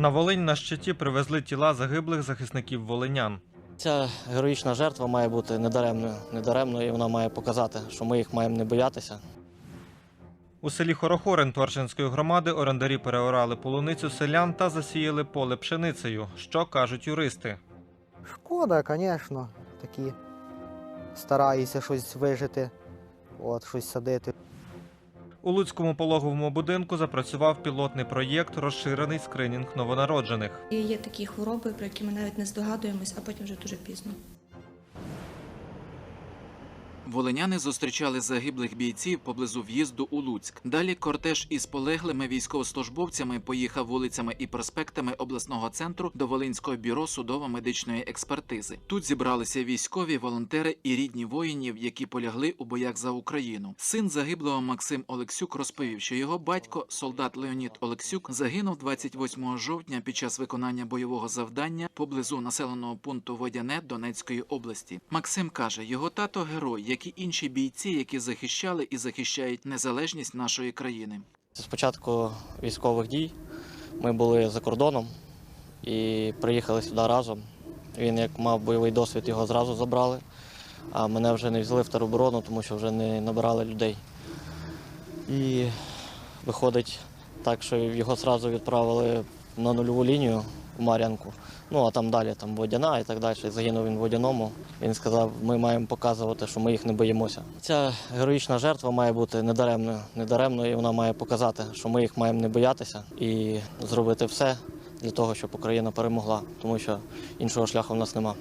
На Волинь на щиті привезли тіла загиблих захисників волинян. Ця героїчна жертва має бути недаремною. Недаремною, і вона має показати, що ми їх маємо не боятися. У селі Хорохорин Торчинської громади орендарі переорали полуницю селян та засіяли поле пшеницею. Що кажуть юристи? Шкода, звісно, такі стараюся щось вижити, от, щось садити. У Луцькому пологовому будинку запрацював пілотний проєкт Розширений скринінг новонароджених. Є такі хвороби, про які ми навіть не здогадуємось, а потім вже дуже пізно. Волиняни зустрічали загиблих бійців поблизу в'їзду у Луцьк. Далі кортеж із полеглими військовослужбовцями поїхав вулицями і проспектами обласного центру до Волинського бюро судово-медичної експертизи. Тут зібралися військові, волонтери і рідні воїнів, які полягли у боях за Україну. Син загиблого Максим Олексюк розповів, що його батько, солдат Леонід Олексюк, загинув 28 жовтня під час виконання бойового завдання поблизу населеного пункту Водяне Донецької області. Максим каже, його тато герой, як і інші бійці, які захищали і захищають незалежність нашої країни. З початку військових дій ми були за кордоном і приїхали сюди разом. Він як мав бойовий досвід, його зразу забрали, а мене вже не взяли в тероборону, тому що вже не набирали людей. І виходить так, що його зразу відправили на нульову лінію в Мар'янку. Ну а там далі там водяна і так далі. Загинув він в водяному. Він сказав, ми маємо показувати, що ми їх не боїмося. Ця героїчна жертва має бути недаремною. Недаремною, і вона має показати, що ми їх маємо не боятися і зробити все для того, щоб Україна перемогла, тому що іншого шляху в нас нема.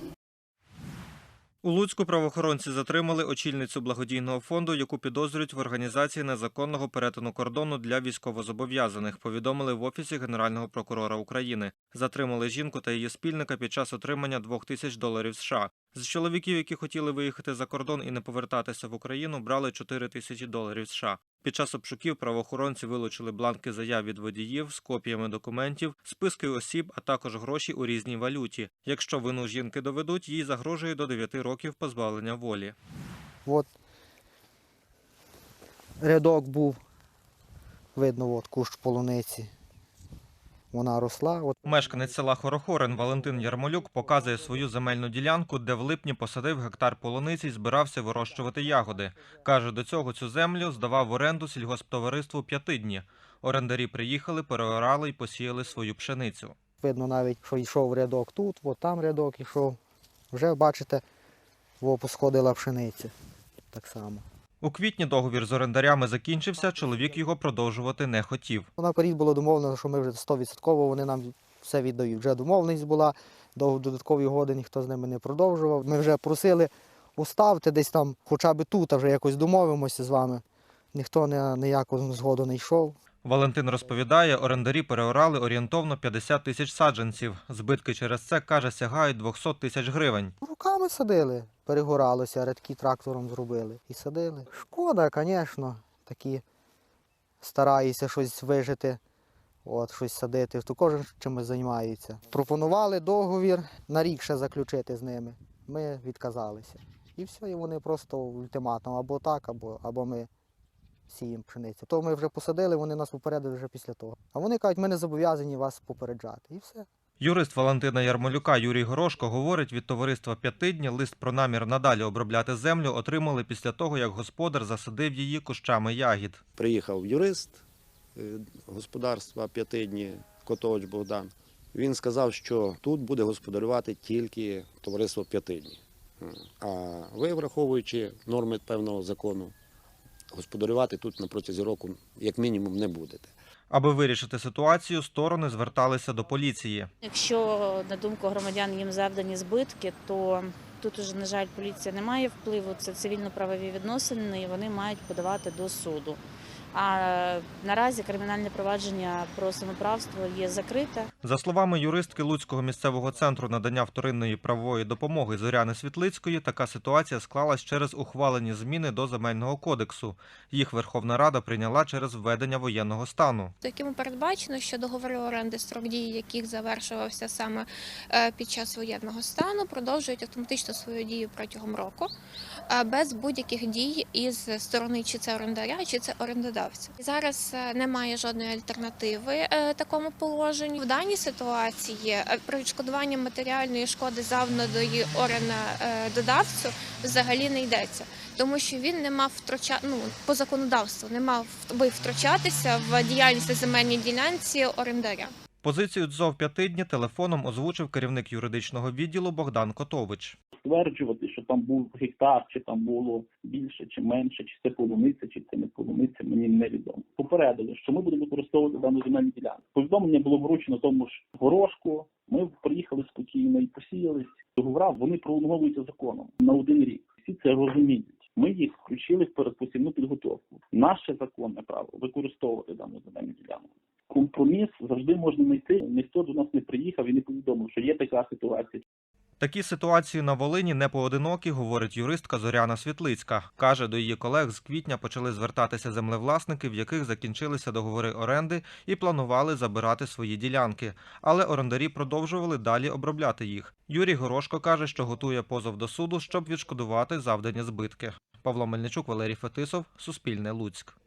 У Луцьку правоохоронці затримали очільницю благодійного фонду, яку підозрюють в організації незаконного перетину кордону для військовозобов'язаних. Повідомили в офісі Генерального прокурора України. Затримали жінку та її спільника під час отримання двох тисяч доларів США. З чоловіків, які хотіли виїхати за кордон і не повертатися в Україну, брали 4 тисячі доларів США. Під час обшуків правоохоронці вилучили бланки заяв від водіїв з копіями документів, списки осіб, а також гроші у різній валюті. Якщо вину жінки доведуть, їй загрожує до 9 років позбавлення волі. От рядок був, видно, от кущ полуниці. Вона росла. От Мешканець села Хорохорин Валентин Ярмолюк показує свою земельну ділянку, де в липні посадив гектар полуниці і збирався вирощувати ягоди. Каже, до цього цю землю здавав в оренду сільгосптовариству п'ятидні. Орендарі приїхали, переорали і посіяли свою пшеницю. видно навіть, що йшов рядок тут, от там рядок йшов. Вже бачите, во посходила пшениця. Так само. У квітні договір з орендарями закінчився. Чоловік його продовжувати не хотів. Наперед було домовлено, що ми вже 100% вони нам все віддають. Вже домовленість була, до додаткові угоди ніхто з ними не продовжував. Ми вже просили уставте десь там, хоча б тут, а вже якось домовимося з вами. Ніхто не, ніяку згоду не йшов. Валентин розповідає, орендарі переорали орієнтовно 50 тисяч саджанців. Збитки через це, каже, сягають 200 тисяч гривень. Руками садили, перегоралося, рядки трактором зробили і садили. Шкода, звісно, такі стараюся щось вижити, от, щось садити. То кожен чимось займається. Пропонували договір на рік ще заключити з ними. Ми відказалися. І все, і вони просто ультиматум або так, або, або ми сіємо пшеницю. То ми вже посадили, вони нас попередили вже після того. А вони кажуть, ми не зобов'язані вас попереджати. І все. Юрист Валентина Ярмолюка Юрій Горошко говорить, від товариства «П'ятидні» лист про намір надалі обробляти землю отримали після того, як господар засадив її кущами ягід. Приїхав юрист е, господарства п'ятидні Котович Богдан. Він сказав, що тут буде господарювати тільки товариство п'ятидні. А ви, враховуючи норми певного закону, господарювати тут на протязі року як мінімум не будете. Аби вирішити ситуацію, сторони зверталися до поліції. Якщо на думку громадян їм завдані збитки, то тут уже, на жаль, поліція не має впливу. Це цивільно-правові відносини, і вони мають подавати до суду. А наразі кримінальне провадження про самоправство є закрите. За словами юристки Луцького місцевого центру надання вторинної правової допомоги Зоряни Світлицької, така ситуація склалась через ухвалені зміни до земельного кодексу. Їх Верховна Рада прийняла через введення воєнного стану. якими передбачено, що договори оренди, строк дії яких завершувався саме е, під час воєнного стану, продовжують автоматично свою дію протягом року е, без будь-яких дій із сторони чи це орендаря, чи це орендодавця. Зараз е, немає жодної альтернативи такому положенню. В даній даній ситуації е, про відшкодування матеріальної шкоди завданої орена е, додавцю взагалі не йдеться, тому що він не мав втруча... ну, по законодавству не мав би втручатися в діяльність земельній ділянці орендаря. Позицію ДЗОВ «П'ятидні» телефоном озвучив керівник юридичного відділу Богдан Котович. стверджувати, що там був гектар, чи там було більше, чи менше, чи це полуниця, чи це не полуниця, мені невідомо. Попередили, що ми будемо використовувати дану земельну ділянку. Повідомлення було вручено тому ж горошку. Ми приїхали спокійно і посіялись. Договора вони пролонговуються законом на один рік. Всі це розуміють. Ми їх включили в передпосівну підготовку. Наше законне право використовувати дану земельну ділянку. Компроміс завжди можна знайти. Ніхто до нас не приїхав і не повідомив, що є така ситуація. Такі ситуації на Волині не поодинокі, говорить юристка Зоряна Світлицька. Каже, до її колег з квітня почали звертатися землевласники, в яких закінчилися договори оренди і планували забирати свої ділянки. Але орендарі продовжували далі обробляти їх. Юрій Горошко каже, що готує позов до суду, щоб відшкодувати завдані збитки. Павло Мельничук, Валерій Фетисов, Суспільне Луцьк.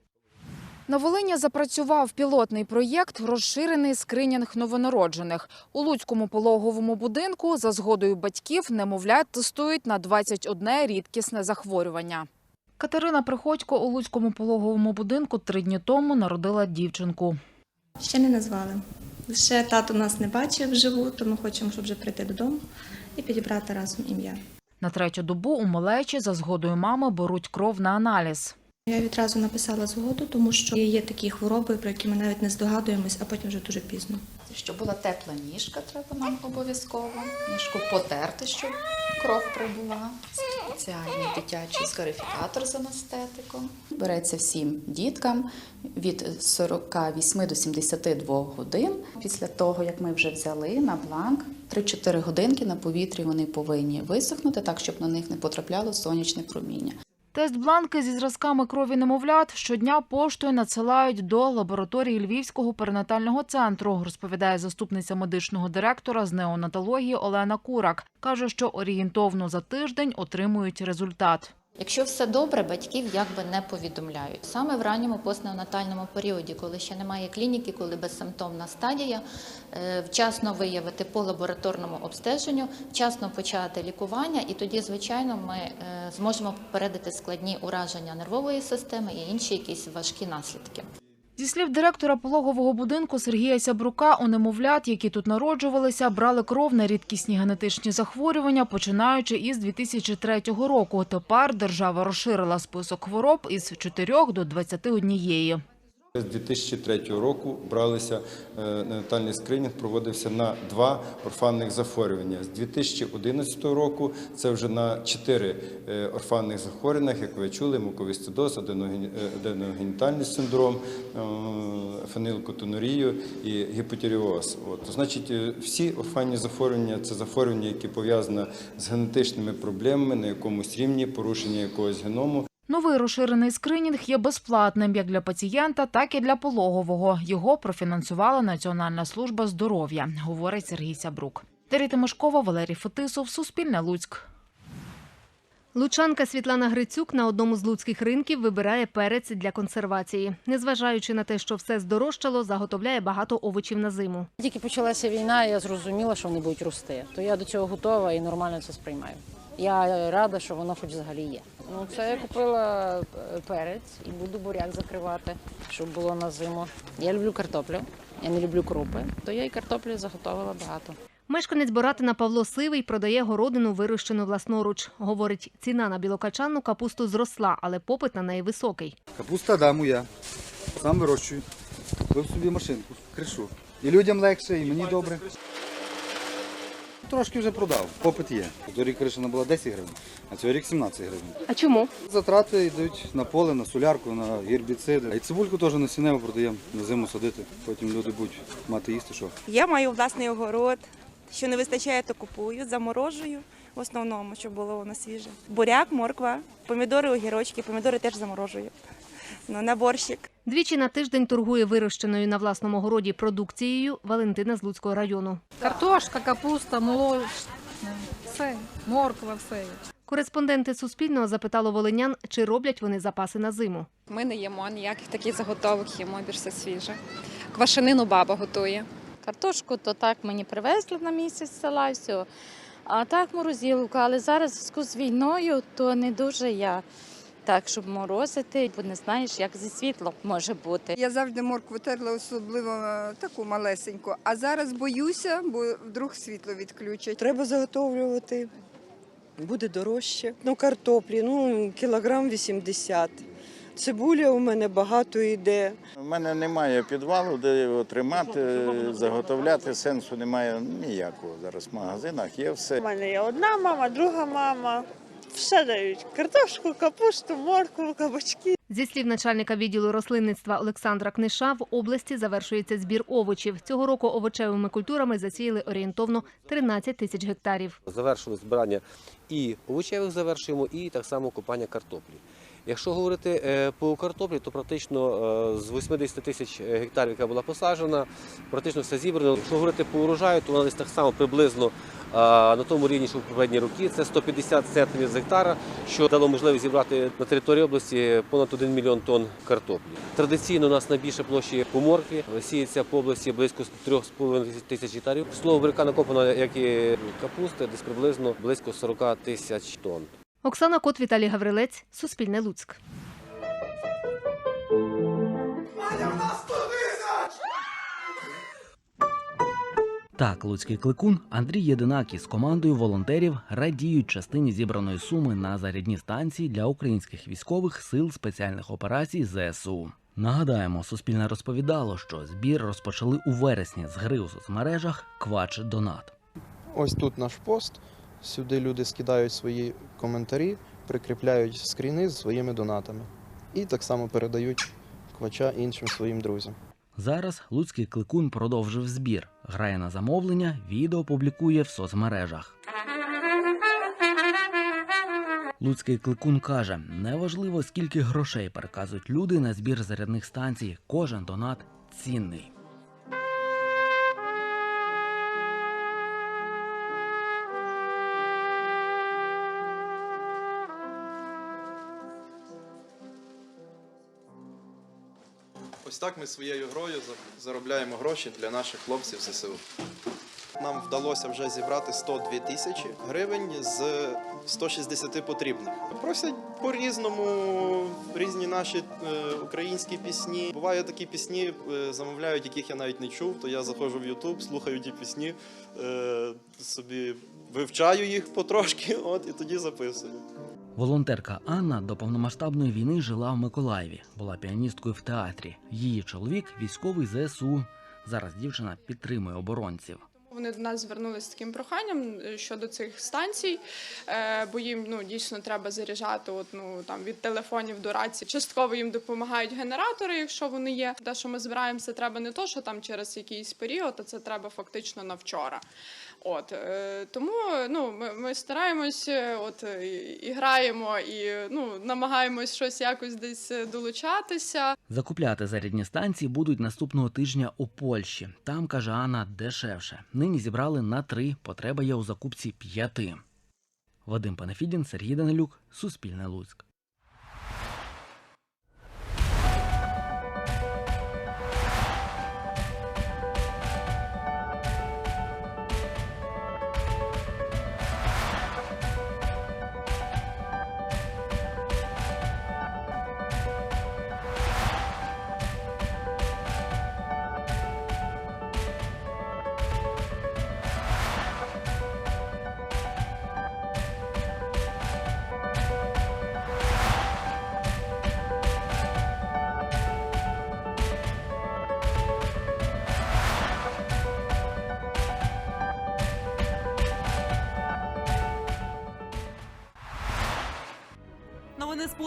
На Волині запрацював пілотний проєкт розширений скринінг новонароджених. У Луцькому пологовому будинку за згодою батьків немовлят тестують на 21 рідкісне захворювання. Катерина Приходько у Луцькому пологовому будинку три дні тому народила дівчинку. Ще не назвали. Ще тато нас не бачив вживу, тому хочемо, щоб вже прийти додому і підібрати разом ім'я. На третю добу у малечі за згодою мами беруть кров на аналіз. Я відразу написала згоду, тому що є такі хвороби, про які ми навіть не здогадуємось, а потім вже дуже пізно. Щоб була тепла ніжка, треба нам обов'язково. Ніжку потерти, щоб кров прибула. Спеціальний дитячий скарифікатор з анестетиком. Береться всім діткам від 48 до 72 годин. Після того, як ми вже взяли на бланк, 3-4 годинки на повітрі вони повинні висохнути так, щоб на них не потрапляло сонячне проміння. Тест-бланки зі зразками крові немовлят щодня поштою надсилають до лабораторії Львівського перинатального центру, розповідає заступниця медичного директора з неонатології Олена Курак. Каже, що орієнтовно за тиждень отримують результат. Якщо все добре, батьків якби не повідомляють. Саме в ранньому постнеонатальному періоді, коли ще немає клініки, коли безсимптомна стадія, е, вчасно виявити по лабораторному обстеженню, вчасно почати лікування, і тоді, звичайно, ми е, зможемо попередити складні ураження нервової системи і інші якісь важкі наслідки. Зі слів директора пологового будинку Сергія Сябрука, у немовлят, які тут народжувалися, брали кров на рідкісні генетичні захворювання, починаючи із 2003 року. Тепер держава розширила список хвороб із 4 до 21. З 2003 року бралися неонатальний скринінг, проводився на два орфанних захворювання. З 2011 року це вже на чотири е, орфанних захворювання, як ви чули, муковисцидоз, аденоген- е, аденогенітальний синдром, е, фенилкотонурію і гіпотіріоз. От, значить, всі орфанні захворювання це захворювання, які пов'язані з генетичними проблемами на якомусь рівні, порушення якогось геному. Новий розширений скринінг є безплатним як для пацієнта, так і для пологового. Його профінансувала Національна служба здоров'я, говорить Сергій Сябрук. Дар'я Тимошкова, Валерій Фетисов, Суспільне Луцьк. Лучанка Світлана Грицюк на одному з луцьких ринків вибирає перець для консервації. Незважаючи на те, що все здорожчало, заготовляє багато овочів на зиму. Тільки почалася війна, я зрозуміла, що вони будуть рости. То я до цього готова і нормально це сприймаю. Я рада, що воно хоч взагалі є. Ну, це я купила е, перець і буду буряк закривати, щоб було на зиму. Я люблю картоплю, я не люблю крупи, то я і картоплі заготовила багато. Мешканець Боратина Павло Сивий продає городину, вирощену власноруч. Говорить, ціна на білокачанну капусту зросла, але попит на неї високий. Капуста, да, моя. Сам вирощую. Купив собі машинку, кришу. І людям легше, і мені добре. Трошки вже продав, попит є. Торік кришина була 10 гривень, а цього рік 17 гривень. А чому? Затрати йдуть на поле, на солярку, на гербіциди. А й цибульку теж на сінево продаємо, на зиму садити. Потім люди будуть мати їсти, що. Я маю власний огород. Що не вистачає, то купую, заморожую в основному, щоб було воно свіже. Буряк, морква, помідори, огірочки, помідори теж заморожую. Ну, на борщик. Двічі на тиждень торгує вирощеною на власному городі продукцією Валентина з Луцького району. Картошка, капуста, молочне, все, морква, все. Кореспонденти Суспільного запитало волинян, чи роблять вони запаси на зиму. Ми не їмо ніяких таких заготовок, їмо більш все свіже. Квашенину баба готує. Картошку то так мені привезли на місяць з села і все. А так морозиловка, але зараз в зв'язку з війною, то не дуже я так, щоб морозити, бо не знаєш, як зі світлом може бути. Я завжди моркву терла, особливо е, таку малесеньку. А зараз боюся, бо вдруг світло відключать. Треба заготовлювати. Буде дорожче. Ну, картоплі, ну, кілограм 80. Цибуля у мене багато йде. У мене немає підвалу, де його тримати, заготовляти сенсу немає ніякого. Зараз в магазинах є все. У мене є одна мама, друга мама. Все дають картошку, капусту, моркву, кабачки. Зі слів начальника відділу рослинництва Олександра Книша, в області завершується збір овочів. Цього року овочевими культурами засіяли орієнтовно 13 тисяч гектарів. Завершили збирання і овочевих завершуємо, і так само копання картоплі. Якщо говорити е, по картоплі, то практично е, з 80 тисяч гектарів, яка була посаджена, практично все зібрано. Якщо говорити по урожаю, то вона десь так само приблизно е, на тому рівні, що в попередні роки. Це 150 центнерів з гектара, що дало можливість зібрати на території області понад 1 мільйон тонн картоплі. Традиційно у нас найбільше площі по моркві сіється по області близько 3,5 тисяч гектарів. Слово буряка накопано, як і капусти, десь приблизно близько 40 тисяч тонн. Оксана Кот, Віталій Гаврилець, Суспільне Луцьк. Так, луцький кликун Андрій Єдинакі з командою волонтерів радіють частині зібраної суми на зарядні станції для українських військових сил спеціальних операцій ЗСУ. Нагадаємо, Суспільне розповідало, що збір розпочали у вересні з гри у соцмережах Квач Донат. Ось тут наш пост. Сюди люди скидають свої коментарі, прикріпляють скріни з своїми донатами. І так само передають квача іншим своїм друзям. Зараз луцький кликун продовжив збір, грає на замовлення, відео публікує в соцмережах. Луцький кликун каже: неважливо, скільки грошей переказують люди на збір зарядних станцій. Кожен донат цінний. Ось так ми своєю грою заробляємо гроші для наших хлопців ЗСУ. Нам вдалося вже зібрати 102 тисячі гривень з 160 потрібних. Просять по-різному різні наші е, українські пісні. Бувають такі пісні, е, замовляють, яких я навіть не чув, то я заходжу в YouTube, слухаю ті пісні, е, собі вивчаю їх потрошки, от і тоді записую. Волонтерка Анна до повномасштабної війни жила в Миколаєві, була піаністкою в театрі. Її чоловік військовий ЗСУ. Зараз дівчина підтримує оборонців. Вони до нас звернулися з таким проханням е, щодо цих станцій, е, бо їм ну дійсно треба заряджати от, ну, там від телефонів до рації. Частково їм допомагають генератори, якщо вони є. Те, що ми збираємося, треба не то, що там через якийсь період, а це треба фактично на вчора. От е, тому ну ми, ми стараємось, е, от і, і граємо, і ну намагаємось щось якось десь е, долучатися. Закупляти зарядні станції будуть наступного тижня у Польщі. Там, каже Анна, дешевше. Нині зібрали на три, потреба є у закупці п'яти. Вадим Панафідін, Сергій Данилюк, Суспільне Луцьк.